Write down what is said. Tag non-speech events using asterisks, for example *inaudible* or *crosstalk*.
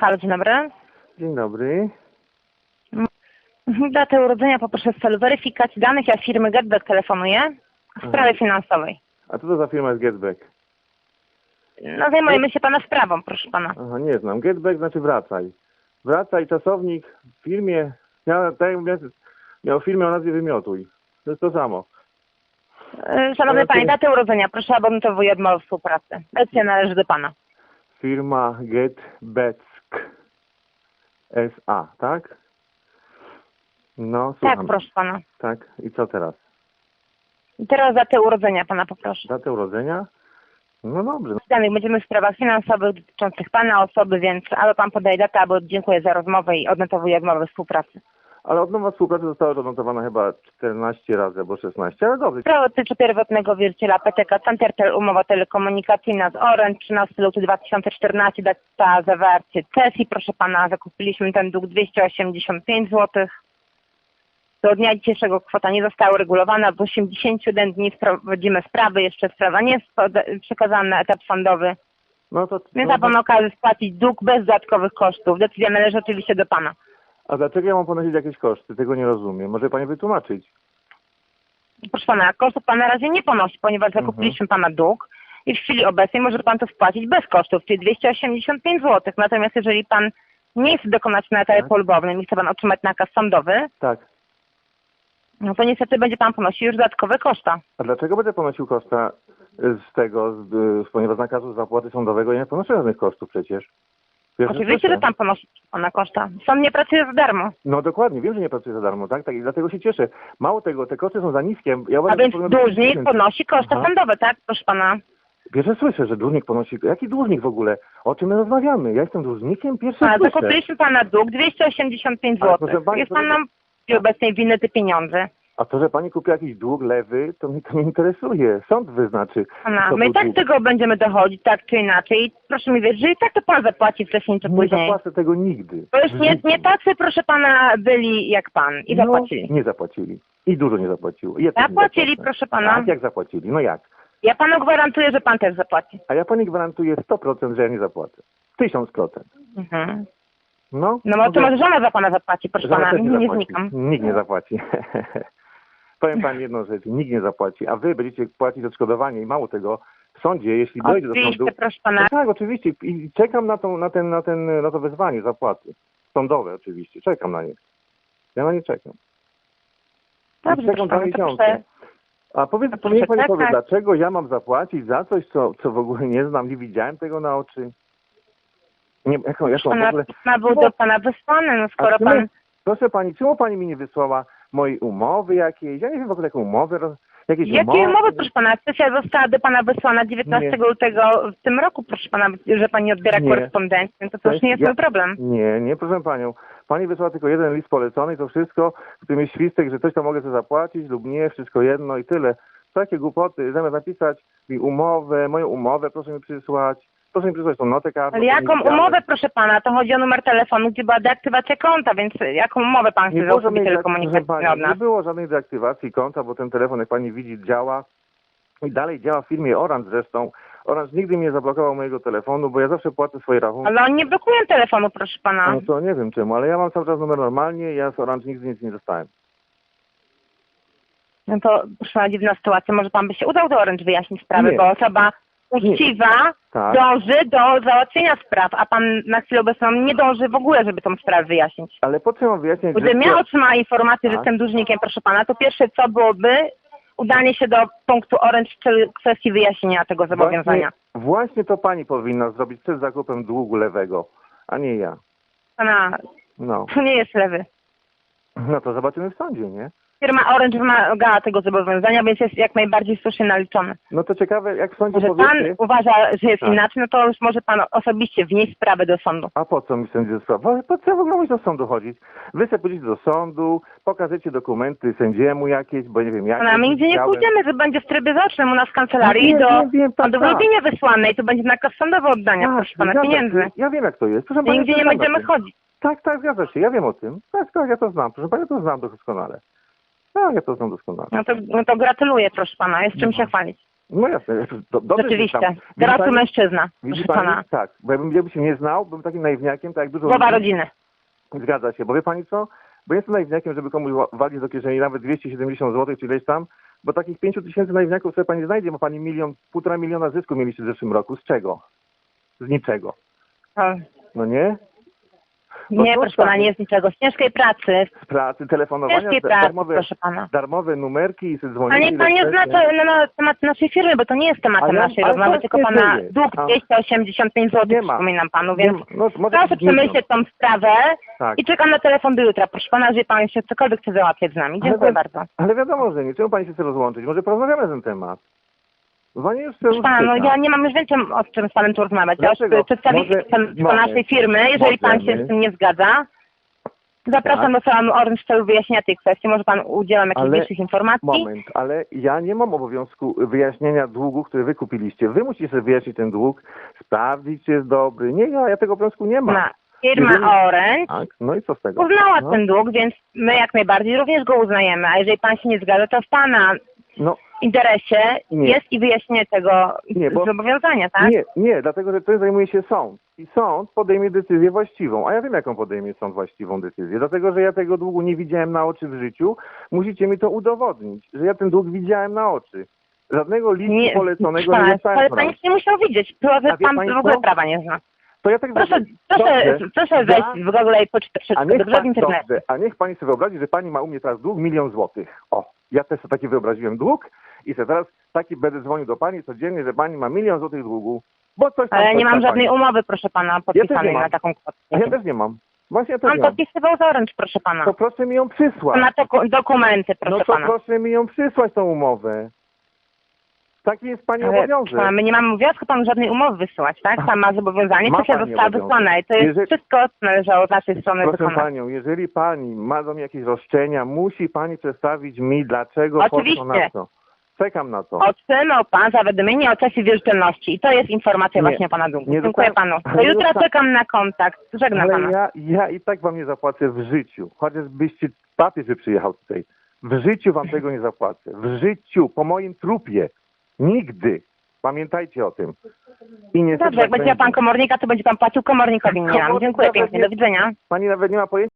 Halo, dzień dobry. Dzień dobry. Mhm, Datę urodzenia poproszę w celu weryfikacji danych. Ja firmy Getback telefonuję w sprawie finansowej. A co to za firma jest Getback? No zajmujemy się pana sprawą, proszę pana. Aha, nie znam. Getback znaczy wracaj. Wracaj, czasownik w firmie, ja, tak jak miał, firmę o nazwie Wymiotuj. To jest to samo. E, Szanowny panie, datę urodzenia proszę, abym to odmowę współpracy. Decyzja należy do pana. Firma Getbeck S.A., tak? No, słucham. Tak, proszę pana. Tak, i co teraz? I teraz datę urodzenia pana poproszę. Datę urodzenia? No dobrze. Danych będziemy w sprawach finansowych dotyczących pana osoby, więc albo pan podaje datę, albo dziękuję za rozmowę i odnotowuję odmowę współpracy. Ale od nowa współpraca została odnotowana chyba 14 razy albo 16, ale dobrze. Sprawa dotyczy pierwotnego wierciela PTK Centertel, umowa telekomunikacyjna z Orange, 13 luty 2014, data zawarcie sesji. Proszę pana, zakupiliśmy ten dług 285 zł. Do dnia dzisiejszego kwota nie została uregulowana. W 81 dni prowadzimy sprawy, jeszcze sprawa nie jest przekazana na etap sądowy. No to, Więc no, ma pan okazję spłacić dług bez dodatkowych kosztów. Decyzja należy oczywiście do pana. A dlaczego ja mam ponosić jakieś koszty? Tego nie rozumiem. Może pani wytłumaczyć? Proszę pana, kosztów pan na razie nie ponosi, ponieważ zakupiliśmy pana dług i w chwili obecnej może pan to spłacić bez kosztów, czyli 285 zł. Natomiast jeżeli pan nie chce dokonać na etapie Tak. polubownym i chce pan otrzymać nakaz sądowy, Tak. no to niestety będzie pan ponosił już dodatkowe koszta. A dlaczego będę ponosił koszta z tego, z, ponieważ z nakazu zapłaty sądowego ja nie ponoszę żadnych kosztów przecież? Pierwsze Oczywiście, że pan ponosi pana koszta. Sąd nie pracuje za darmo. No dokładnie, wiem, że nie pracuję za darmo, tak? tak I dlatego się cieszę. Mało tego, te koszty są za niskie. Ja A uważam, więc powinno być dłużnik 1000. ponosi koszta Aha. sądowe, tak, proszę pana? Pierwsze słyszę, że dłużnik ponosi... Jaki dłużnik w ogóle? O czym my rozmawiamy? Ja jestem dłużnikiem? Pierwsze A słyszę. zakupiliśmy pana dług 285 Ale zł. Jest pan nam obecnej winny te pieniądze. A to, że pani kupi jakiś dług lewy, to mnie to nie interesuje. Sąd wyznaczy. Pana, kto my i tak dług. tego będziemy dochodzić, tak czy inaczej. Proszę mi wierzyć, że i tak to pan zapłaci wcześniej czy Nie później. zapłacę tego nigdy. To już nie, nie tacy, proszę pana, byli jak pan i No, zapłacili. nie zapłacili. I dużo nie zapłaciło. Ja nie Zapłacili, zapłacę. proszę pana. Tak, jak zapłacili? No jak? Ja panu gwarantuję, że pan też zapłaci. A ja pani gwarantuję 100%, że ja nie zapłacę. 1000%. Mhm. No, No bo to może żona za pana zapłaci, proszę pana, nie, nie znikam. Nikt nie zapłaci. *laughs* Powiem pani jedną rzecz. Nikt nie zapłaci, a wy będziecie płacić odszkodowanie i mało tego, w sądzie, jeśli dojdzie do sądu... proszę pana. No tak, oczywiście. I czekam na, tą, na, ten, na, ten, na to wezwanie zapłaty. Sądowe oczywiście. Czekam na nie. Ja na nie czekam. Dobrze, czekam proszę dwa to miesiące. A powiedz, proszę niech pani powie, dlaczego ja mam zapłacić za coś, co, co w ogóle nie znam, nie widziałem tego na oczy? Nie, jaką, jaką w Pana ogóle... pisma był do pana wysłane, no skoro czemu- pan... Proszę pani, czemu pani mi nie wysłała mojej umowy jakiejś? Ja nie wiem w ogóle jaką umowę, jakieś Jakie umowy, proszę pana? Sesja została do pana wysłana 19 Nie. lutego w tym roku, proszę pana, że pani odbiera Nie. korespondencję, to, to już nie jest Ja- mój problem. Nie, nie, proszę panią. Pani wysłała tylko jeden list polecony to wszystko, w którym jest świstek, że coś tam mogę sobie zapłacić lub nie, wszystko jedno i tyle. Takie głupoty, zamiast napisać mi umowę, moją umowę, proszę mi przysłać, proszę mi przysłać tą notę kartą. Ale jaką umowę, proszę pana? To chodzi o numer telefonu, gdzie była deaktywacja konta, więc jaką umowę pan chce było, żadnej, proszę pani, nie nas? było żadnej deaktywacji konta, bo ten telefon, jak pani widzi, działa i dalej działa w firmie Orange zresztą. Orange nigdy nie zablokował mojego telefonu, bo ja zawsze płacę swoje rachunki. Ale oni nie blokują telefonu, proszę pana. No to nie wiem czemu, ale ja mam cały czas numer normalnie, ja z Orange nigdy nic nie dostałem. No to proszę pana, dziwna sytuacja. Może pan by się udał do Orange wyjaśnić sprawę, Nie. bo osoba uczciwa Tak. dąży do załatwienia spraw, a pan na chwilę obecną nie dąży w ogóle, żeby tą sprawę wyjaśnić. Ale po mam wyjaśniać, Gdybym że... ja otrzymała informację, że Tak. jestem dłużnikiem, proszę pana, to pierwsze co byłoby udanie się do punktu Orange w celu kwestii wyjaśnienia tego zobowiązania. Właśnie, właśnie to pani powinna zrobić przed zakupem długu lewego, a nie ja. Pana, No. to nie jest lewy. No to zobaczymy w sądzie, nie? Firma Orange wymagała tego zobowiązania, więc jest jak najbardziej słusznie naliczone. No to ciekawe, jak w sądzie Że pan uważa, że jest Tak. inaczej, no to już może pan osobiście wnieść sprawę do sądu. A po co mi sędzia sprawa? Po co w ogóle do sądu chodzić? Wy sobie pójdziecie do sądu, pokażecie dokumenty sędziemu jakieś, bo nie wiem jak. No, a my nigdzie nie pójdziemy, że będzie w trybie zaocznym u nas w kancelarii Wiem, do, wiem, tak, do tak. wyrobienia wysłane i to będzie nakaz sądowy oddania, Tak, proszę pana, zgadza pieniędzy. Ja wiem jak to jest. Proszę I nigdzie nie będziemy chodzić. Tak, tak, zgadza się. Ja wiem o tym. Tak, tak, ja to znam. Proszę pani, ja to znam doskonale. Tak, ja to znam doskonale. No to, no to gratuluję, proszę pana, jest czym się chwalić. No jasne, do, dobrze Rzeczywiście. znam. Dorosły pani- mężczyzna, proszę pani? pana. Tak, bo jakbym, jakbym się nie znał, bym takim naiwniakiem, tak jak dużo Głowa rodziny. Zgadza się, bo wie pani co? Bo jestem naiwniakiem, żeby komuś wa- walić do kieszeni nawet 270 zł czy ileś tam, bo takich 5 tysięcy naiwniaków sobie pani znajdzie, bo pani milion, półtora miliona zysku mieliście w zeszłym roku. Z czego? Z niczego. O, No nie? No Nie, proszę tak. pana, nie z niczego. Z ciężkiej pracy. Z pracy, telefonowania, ciężkiej pracy, darmowe, proszę pana. darmowe numerki i sobie A dzwonicie. niech pan nie zna to na temat naszej firmy, bo to nie jest tematem Ale- naszej ale rozmowy, tylko pana jest. dług A- 285 zł, Nie ma. przypominam panu, więc no, proszę przemyśleć tą sprawę Tak. i czekam na telefon do jutra. Proszę pana, jeżeli pan jeszcze cokolwiek chce załatwiać z nami. Dziękuję ale, bardzo. Ale wiadomo, że nie. Czemu pani się chce rozłączyć? Może porozmawiamy na ten temat. Proszę pana, no ja nie mam już więcej o czym z panem tu rozmawiać. Dlaczego? naszej firmy. Jeżeli pan się z tym nie zgadza, zapraszam do salonu Orange w celu wyjaśnienia tej kwestii. Może pan udzielam jakichś Ale- większych informacji? Moment, ale ja nie mam obowiązku wyjaśnienia długu, który wy kupiliście. Wy musicie sobie wyjaśnić ten dług, sprawdzić, czy jest dobry. Nie, ja, ja tego obowiązku nie mam. Firma Jeżeli- Orange Tak, no i co z tego? uznała no, ten dług, więc my jak najbardziej również go uznajemy. A jeżeli pan się nie zgadza, to w pana no interesie Nie. jest i wyjaśnienie tego Nie, bo- zobowiązania, tak? nie, nie, dlatego, że to zajmuje się sąd. I sąd podejmie decyzję właściwą. A ja wiem, jaką podejmie sąd właściwą decyzję. Dlatego, że ja tego długu nie widziałem na oczy w życiu. Musicie mi to udowodnić, że ja ten dług widziałem na oczy. Żadnego listu poleconego pana, nie dostałem. ale pan nic nie musiał widzieć. To, A że wie pan w ogóle prawa nie zna. To ja tak Proszę, proszę, proszę Ja- wejść w Google i poczytać A wszystko. niech, Dobrze w pan, internecie. dobrze, a niech pani sobie wyobrazi, że pani ma u mnie teraz dług milion złotych. O, ja też sobie taki wyobraziłem dług i sobie teraz taki będę dzwonił do pani codziennie, że pani ma milion złotych długu, bo coś tam... Ale ja coś nie mam tam żadnej pani. umowy, proszę pana, podpisanej mam. na taką kwotę. A ja też nie mam. Właśnie ja też Pan nie mam. podpisywał z Orange, proszę pana. To proszę mi ją przysłać. Na doku- dokumenty, proszę No to pana. proszę mi ją przysłać, tą umowę. Taki jest pani Ale, obowiązek. pana, my nie mamy obowiązku panu żadnej umowy wysyłać, tak? Pan ma zobowiązanie, Ma kwestia pani została obowiązek. wysłana i to jest Jeżeli- wszystko, co należało z naszej strony Proszę wykonać. panią, jeżeli pani ma do mnie jakieś roszczenia, musi pani przedstawić mi, dlaczego Oczywiście. poszło na to. Czekam na to. Otrzymał pan zawiadomienie o czasie wierzytelności i to jest informacja Nie, właśnie o pana długu. nie Dziękuję panu. Do nie jutra dostałem- czekam na kontakt. Żegnam Ale pana. ja, ja i tak wam nie zapłacę w życiu. Chociażbyście papież by przyjechał tutaj. W życiu wam tego nie zapłacę. W życiu, po moim trupie. Nigdy. Pamiętajcie o tym. I niestety Dobrze, jak tak będzie miał pan komornika, to będzie pan płacił komornikowi, nie nam. Dziękuję pięknie. nie- Do widzenia. Pani nawet nie ma pojęcia.